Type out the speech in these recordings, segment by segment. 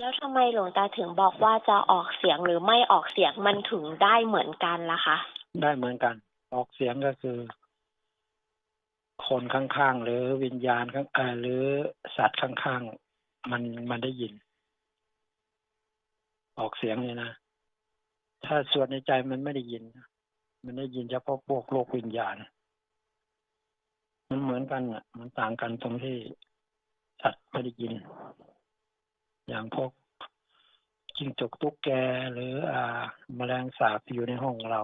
แล้วทำไมหลวงตาถึงบอกว่าจะออกเสียงหรือไม่ออกเสียงมันถึงได้เหมือนกันล่ะคะ ได้เหมือนกัน ออกเสียงก็คือ คนข้างๆหรือวิญญาณข้างหรือสัตว์ข้างๆมันมันได้ยิน ออกเสียงเนี่ยนะถ้าส่วนในใจมันไม่ได้ยิน มันได้ยินเฉพาะพวกโลกวิญญาณ มันเหมือนกันอะ มันต่างกันตรงที่สัตว์ไม่ได้ยิน อย่างพวกจิ้งจกตุ๊กแกหรืออ่าแมลงสาบที่อยู่ในห้องเรา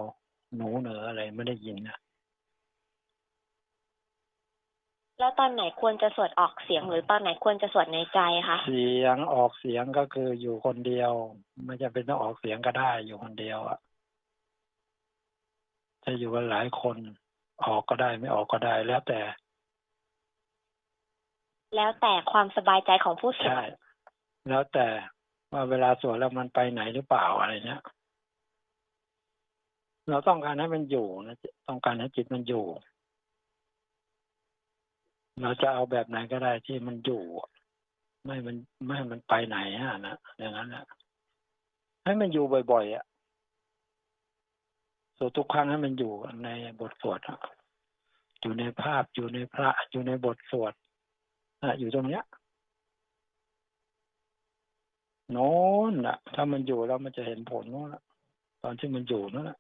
หนูเหนืออะไรไม่ได้ยินนะแล้วตอนไหนควรจะสวดออกเสียงหรือตอนไหนควรจะสวดในใจคะเสียงออกเสียงก็คืออยู่คนเดียว ไม่จำเป็นต้องออกเสียงก็ได้อยู่คนเดียวอะถ้าอยู่กันหลายคนออกก็ได้ไม่ออกก็ได้แล้วแต่ แล้วแต่ความสบายใจของผู้สวใช่ด แล้วแต่ว่าเวลาสวดแล้วมันไปไหนหรือเปล่าอะไรเนี้ย เราต้องการให้มันอยู่นะต้องการให้จิตมันอยู่ เราจะเอาแบบไหนก็ได้ที่มันอยู่ ไม่มันไม่มันไปไหนฮะนะอย่างนั้นแหละให้มันอยู่บ่อยๆอะสวดทุกครั้งให้มันอยู่ในบทสวดอะอยู่ในภาพอยู่ในพระอยู่ในบทสวดอะอยู่ตรงเนี้ย โน้นน่ะ ถ้ามันอยู่แล้วมันจะเห็นผลโน้นละตอนที่มันอยู่นั่นแหละ